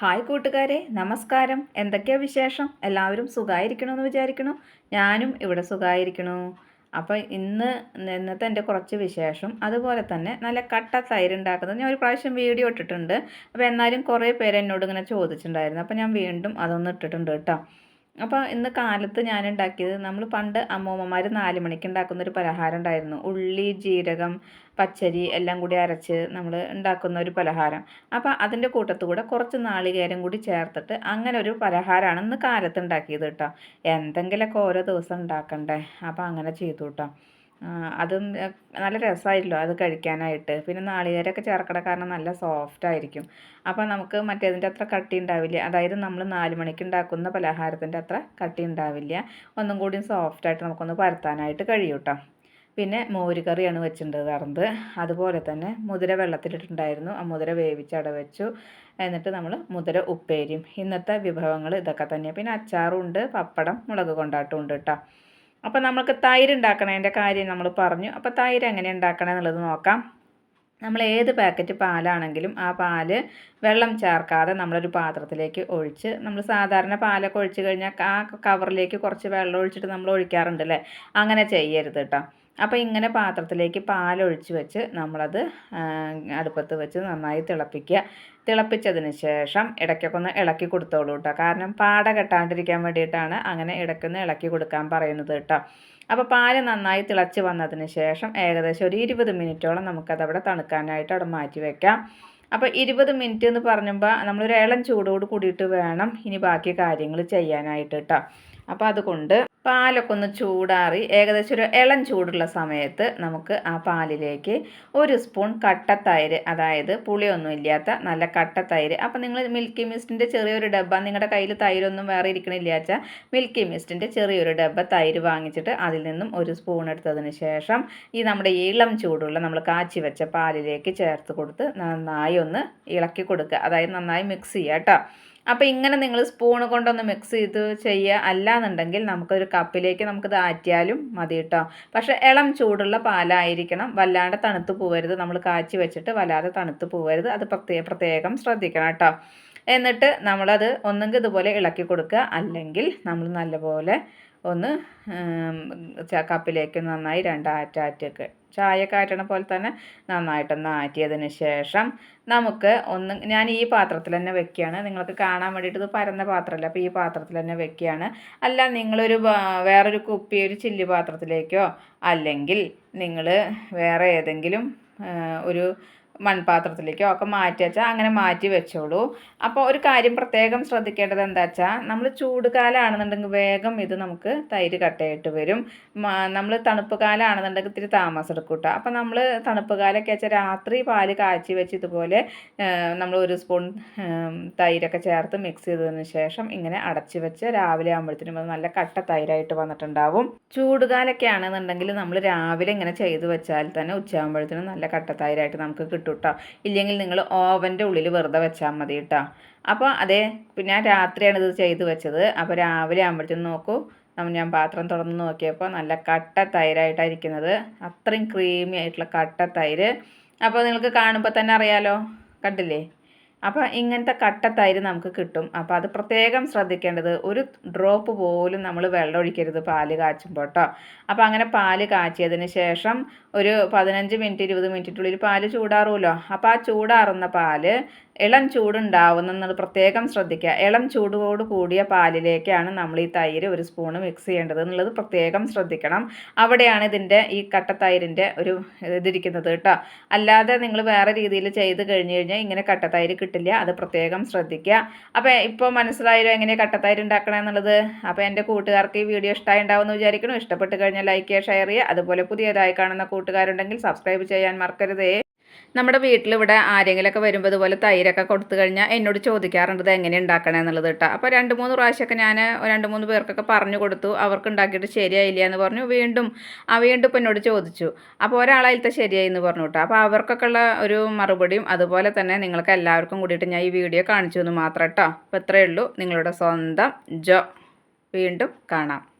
Hi കൂട്ടുകാരെ നമസ്കാരം. എന്തൊക്കെയാ വിശേഷം? എല്ലാവരും സുഖമായിരിക്കണമെന്ന് വിചാരിക്കണു. ഞാനും ഇവിടെ സുഖമായിരിക്കണു അപ്പോൾ ഇന്ന് ഇന്നത്തെ എന്റെ കുറച്ച് വിശേഷം. അതുപോലെ തന്നെ നല്ല കട്ട തൈര് ഉണ്ടാക്കുന്നത് ഞാൻ ഒരു പ്രാവശ്യം വീഡിയോ ഇട്ടിട്ടുണ്ട്. അപ്പോൾ എന്നാലും കുറേ പേര് എന്നോട് ഇങ്ങനെ ചോദിച്ചിട്ടുണ്ടായിരുന്നു. അപ്പോൾ ഞാൻ വീണ്ടും അതൊന്ന് ഇട്ടിട്ടുണ്ട് കേട്ടോ. അപ്പോൾ ഇന്ന് കാലത്ത് ഞാൻ ഉണ്ടാക്കിയത് നമ്മൾ പണ്ട് അമ്മൂമ്മമാർ നാല് മണിക്ക് ഉണ്ടാക്കുന്ന ഒരു പലഹാരം ഉണ്ടായിരുന്നു ഉള്ളി ജീരകം പച്ചരി എല്ലാം കൂടി അരച്ച് നമ്മൾ ഉണ്ടാക്കുന്ന ഒരു പലഹാരം. അപ്പോൾ അതിന്റെ കൂട്ടത്തുകൂടെ കുറച്ച് നാളികേരം കൂടി ചേർത്തിട്ട് അങ്ങനെ ഒരു പലഹാരമാണ് ഇന്ന് കാലത്ത് ഉണ്ടാക്കിയത് കേട്ടോ. എന്തെങ്കിലുമൊക്കെ ഓരോ ദിവസം ഉണ്ടാക്കണ്ടേ? അപ്പോൾ അങ്ങനെ ചെയ്തു കേട്ടോ. അതും നല്ല രസമായില്ലോ അത് കഴിക്കാനായിട്ട്. പിന്നെ നാളികേരമൊക്കെ ചേർക്കണ കാരണം നല്ല സോഫ്റ്റ് ആയിരിക്കും. അപ്പോൾ നമുക്ക് മറ്റേതിന്റെ അത്ര കട്ടി ഉണ്ടാവില്ല. അതായത് നമ്മൾ നാല് മണിക്ക് ഉണ്ടാക്കുന്ന പലഹാരത്തിന്റെ അത്ര കട്ടി ഉണ്ടാവില്ല. ഒന്നും കൂടി സോഫ്റ്റായിട്ട് നമുക്കൊന്ന് പരത്താനായിട്ട് കഴിയും കേട്ടോ പിന്നെ മോര് കറിയാണ് വെച്ചിട്ടുണ്ടായിരുന്നത് അതുപോലെ തന്നെ മുതിര വെള്ളത്തിലിട്ടുണ്ടായിരുന്നു. ആ മുതിര വേവിച്ചട വെച്ചു. എന്നിട്ട് നമ്മൾ മുതിര ഉപ്പേരിയും. ഇന്നത്തെ വിഭവങ്ങൾ ഇതൊക്കെ തന്നെയാണ് പിന്നെ അച്ചാറും ഉണ്ട് പപ്പടം മുളക് കൊണ്ടാട്ടം ഉണ്ട് കേട്ടോ. അപ്പോൾ നമുക്ക് തൈര് ഉണ്ടാക്കണതിന്റെ കാര്യം നമ്മൾ പറഞ്ഞു. അപ്പോൾ തൈര് എങ്ങനെ ഉണ്ടാക്കണം എന്നുള്ളത് നോക്കാം. നമ്മൾ ഏത് പാക്കറ്റ് പാലാണെങ്കിലും ആ പാൽ വെള്ളം ചേർക്കാതെ നമ്മളൊരു പാത്രത്തിലേക്ക് ഒഴിച്ച് നമ്മൾ സാധാരണ പാലൊക്കെ ഒഴിച്ച് കഴിഞ്ഞാൽ ആ കവറിലേക്ക് കുറച്ച് വെള്ളം ഒഴിച്ചിട്ട് നമ്മൾ ഒഴിക്കാറുണ്ട് അല്ലേ അങ്ങനെ ചെയ്യരുത് കേട്ടോ അപ്പോൾ ഇങ്ങനെ പാത്രത്തിലേക്ക് പാലൊഴിച്ച് വെച്ച് നമ്മളത് അടുപ്പത്ത് വെച്ച് നന്നായി തിളപ്പിക്കുക. തിളപ്പിച്ചതിന് ശേഷം ഇടയ്ക്കൊക്കെ ഇളക്കി കൊടുത്തോളൂ കേട്ടോ കാരണം പാട കെട്ടാണ്ടിരിക്കാൻ വേണ്ടിയിട്ടാണ് അങ്ങനെ ഇടയ്ക്കൊന്ന് ഇളക്കി കൊടുക്കാൻ പറയുന്നത് കേട്ടോ അപ്പോൾ പാൽ നന്നായി തിളച്ച് വന്നതിന് ശേഷം ഏകദേശം ഒരു ഇരുപത് മിനിറ്റോളം നമുക്കതവിടെ തണുക്കാനായിട്ട് അവിടെ മാറ്റി വെക്കാം. അപ്പോൾ ഇരുപത് മിനിറ്റ് എന്ന് പറയുമ്പോൾ നമ്മളൊരു ഇളം ചൂടോട് കൂടിയിട്ട് വേണം ഇനി ബാക്കി കാര്യങ്ങൾ ചെയ്യാനായിട്ട് കേട്ടോ അപ്പോൾ അതുകൊണ്ട് പാലൊക്കെ ഒന്ന് ചൂടാറി ഏകദേശം ഒരു ഇളം ചൂടുള്ള സമയത്ത് നമുക്ക് ആ പാലിലേക്ക് ഒരു സ്പൂൺ കട്ടത്തൈര് അതായത് പുളിയൊന്നും ഇല്ലാത്ത നല്ല കട്ടത്തൈര്. അപ്പോൾ നിങ്ങൾ മിൽക്കി മിസ്റ്റിന്റെ ചെറിയൊരു ഡബ്ബ നിങ്ങളുടെ കയ്യിൽ തൈരൊന്നും വേറെ ഇരിക്കണില്ല വെച്ചാൽ മിൽക്കി മിസ്റ്റിന്റെ ചെറിയൊരു ഡബ്ബ തൈര് വാങ്ങിച്ചിട്ട് അതിൽ നിന്നും ഒരു സ്പൂൺ എടുത്തതിന് ശേഷം ഈ നമ്മുടെ ഇളം ചൂടുള്ള നമ്മൾ കാച്ചി വെച്ച പാലിലേക്ക് ചേർത്ത് കൊടുത്ത് നന്നായി ഒന്ന് ഇളക്കി കൊടുക്കുക. അതായത് നന്നായി മിക്സ് ചെയ്യുക കേട്ടോ. അപ്പോൾ ഇങ്ങനെ നിങ്ങൾ സ്പൂൺ കൊണ്ടൊന്ന് മിക്സ് ചെയ്ത് ചെയ്യുക അല്ലാന്നുണ്ടെങ്കിൽ നമുക്കൊരു കപ്പിലേക്ക് നമുക്കിത് ആറ്റിയാലും മതി കേട്ടോ പക്ഷേ ഇളം ചൂടുള്ള പാലായിരിക്കണം. വല്ലാണ്ട് തണുത്ത് പോവരുത്. നമ്മൾ കാച്ചി വെച്ചിട്ട് വല്ലാതെ തണുത്ത് പോവരുത്. അത് പ്രത്യേക ശ്രദ്ധിക്കണം കേട്ടോ എന്നിട്ട് നമ്മളത് ഒന്നെങ്കിൽ ഇതുപോലെ ഇളക്കി കൊടുക്കുക. അല്ലെങ്കിൽ നമ്മൾ നല്ലപോലെ ഒന്ന് കപ്പിലേക്ക് നന്നായി രണ്ടാറ്റാറ്റൊക്കെ ചായയൊക്കെ ആറ്റണ പോലെ തന്നെ നന്നായിട്ടൊന്ന് ആറ്റിയതിന് ശേഷം നമുക്ക് ഒന്ന് ഞാൻ ഈ പാത്രത്തിൽ തന്നെ വെക്കുകയാണ്. നിങ്ങൾക്ക് കാണാൻ വേണ്ടിയിട്ട് ഇത് പരന്ന പാത്രമല്ല അപ്പോൾ ഈ പാത്രത്തിൽ തന്നെ വെക്കുകയാണ്. അല്ല നിങ്ങളൊരു വേറൊരു കുപ്പി ഒരു ചില്ലി പാത്രത്തിലേക്കോ അല്ലെങ്കിൽ നിങ്ങൾ വേറെ ഏതെങ്കിലും ഒരു മൺപാത്രത്തിലേക്കോ ഒക്കെ മാറ്റി വെച്ചാൽ അങ്ങനെ മാറ്റി വെച്ചോളൂ. അപ്പോൾ ഒരു കാര്യം പ്രത്യേകം ശ്രദ്ധിക്കേണ്ടത് എന്താ വെച്ചാൽ നമ്മൾ ചൂട് കാലമാണെന്നുണ്ടെങ്കിൽ വേഗം ഇത് നമുക്ക് തൈര് കട്ടയായിട്ട് വരും. നമ്മൾ തണുപ്പ് കാലമാണെന്നുണ്ടെങ്കിൽ ഇത്തിരി താമസം എടുക്കും കേട്ടോ അപ്പോൾ നമ്മൾ തണുപ്പ് കാലമൊക്കെ വെച്ചാൽ രാത്രി പാൽ കാച്ചി വെച്ച് ഇതുപോലെ നമ്മൾ ഒരു സ്പൂൺ തൈരൊക്കെ ചേർത്ത് മിക്സ് ചെയ്തതിന് ശേഷം ഇങ്ങനെ അടച്ച് വെച്ച് രാവിലെ ആകുമ്പോഴത്തേനും അത് നല്ല കട്ട തൈരായിട്ട് വന്നിട്ടുണ്ടാവും. ചൂടുകാലൊക്കെ ആണെന്നുണ്ടെങ്കിൽ നമ്മൾ രാവിലെ ഇങ്ങനെ ചെയ്ത് വെച്ചാൽ തന്നെ ഉച്ചയാകുമ്പോഴത്തേനും നല്ല കട്ട തൈരായിട്ട് നമുക്ക് കിട്ടും. കേട്ടോ ഇല്ലെങ്കിൽ നിങ്ങൾ ഓവന്റെ ഉള്ളിൽ വെറുതെ വെച്ചാൽ മതി കേട്ടോ. അപ്പോൾ അതെ പിന്നെ രാത്രിയാണ് ഇത് ചെയ്ത് വെച്ചത്. അപ്പോൾ രാവിലെ ആകുമ്പോഴത്തേനും നോക്കൂ. ഞാൻ പാത്രം തുറന്ന് നോക്കിയപ്പോൾ നല്ല കട്ട തൈരായിട്ടാണ് ഇരിക്കുന്നത്. അത്രയും ക്രീമി ആയിട്ടുള്ള കട്ട തൈര്. അപ്പോൾ നിങ്ങൾക്ക് കാണുമ്പോൾ തന്നെ അറിയാലോ. കണ്ടില്ലേ? അപ്പോൾ ഇങ്ങനത്തെ കട്ട തൈര് നമുക്ക് കിട്ടും. അപ്പോൾ അത് പ്രത്യേകം ശ്രദ്ധിക്കേണ്ടത് ഒരു ഡ്രോപ്പ് പോലും നമ്മൾ വെള്ളം ഒഴിക്കരുത് പാൽ കാച്ചുമ്പോൾ കേട്ടോ അപ്പോൾ അങ്ങനെ പാൽ കാച്ചിയതിന് ശേഷം ഒരു പതിനഞ്ച് മിനിറ്റ് ഇരുപത് മിനിറ്റിനുള്ളിൽ പാൽ ചൂടാറുമല്ലോ അപ്പോൾ ആ ചൂടാറുന്ന പാൽ ഇളം ചൂടുണ്ടാവുന്നത് പ്രത്യേകം ശ്രദ്ധിക്കുക. ഇളം ചൂടോട് കൂടിയ പാലിലേക്കാണ് നമ്മൾ ഈ തൈര് ഒരു സ്പൂണ് മിക്സ് ചെയ്യേണ്ടത് എന്നുള്ളത് പ്രത്യേകം ശ്രദ്ധിക്കണം. അവിടെയാണ് ഇതിന്റെ ഈ കട്ടത്തൈരിന്റെ ഒരു ഇതിരിക്കുന്നത് കേട്ടോ. അല്ലാതെ നിങ്ങൾ വേറെ രീതിയിൽ ചെയ്ത് കഴിഞ്ഞ് കഴിഞ്ഞാൽ ഇങ്ങനെ കട്ടത്തൈര് കിട്ടില്ല. അത് പ്രത്യേകം ശ്രദ്ധിക്കുക. അപ്പോൾ ഇപ്പോൾ മനസ്സിലായാലും എങ്ങനെ കട്ടത്തൈര് ഉണ്ടാക്കണം എന്നുള്ളത്. അപ്പോൾ എന്റെ കൂട്ടുകാർക്ക് ഈ വീഡിയോ ഇഷ്ടമായി ഉണ്ടാവുമെന്ന് വിചാരിക്കണം ഇഷ്ടപ്പെട്ട് കഴിഞ്ഞാൽ ലൈക്ക് ചെയ്യുക ഷെയർ ചെയ്യുക. അതുപോലെ പുതിയതായി കാണുന്ന കൂട്ടുകാരുണ്ടെങ്കിൽ സബ്സ്ക്രൈബ് ചെയ്യാൻ മറക്കരുതേ. നമ്മുടെ വീട്ടിൽ ഇവിടെ ആരെങ്കിലുമൊക്കെ വരുമ്പോൾ ഇതുപോലെ തൈരൊക്കെ കൊടുത്തു കഴിഞ്ഞാൽ എന്നോട് ചോദിക്കാറുണ്ട് ഇത് എങ്ങനെ ഉണ്ടാക്കണേ എന്നുള്ളത് കേട്ടോ. അപ്പോൾ രണ്ട് മൂന്ന് പ്രാവശ്യമൊക്കെ ഞാൻ രണ്ട് മൂന്ന് പേർക്കൊക്കെ പറഞ്ഞു കൊടുത്തു. അവർക്ക് ഉണ്ടാക്കിയിട്ട് ശരിയായില്ല എന്ന് പറഞ്ഞു. വീണ്ടും ആ വീണ്ടും ഇപ്പം എന്നോട് ചോദിച്ചു. അപ്പോൾ ഒരാളായിലത്തെ ശരിയായി എന്ന് പറഞ്ഞു കേട്ടോ. അപ്പോൾ അവർക്കൊക്കെ ഉള്ള ഒരു മറുപടിയും അതുപോലെ തന്നെ നിങ്ങൾക്ക് എല്ലാവർക്കും കൂടിയിട്ട് ഞാൻ ഈ വീഡിയോ കാണിച്ചു എന്ന് മാത്രം കേട്ടോ. അപ്പോൾ ഇത്രയേ ഉള്ളൂ. നിങ്ങളുടെ സ്വന്തം ജോ. വീണ്ടും കാണാം.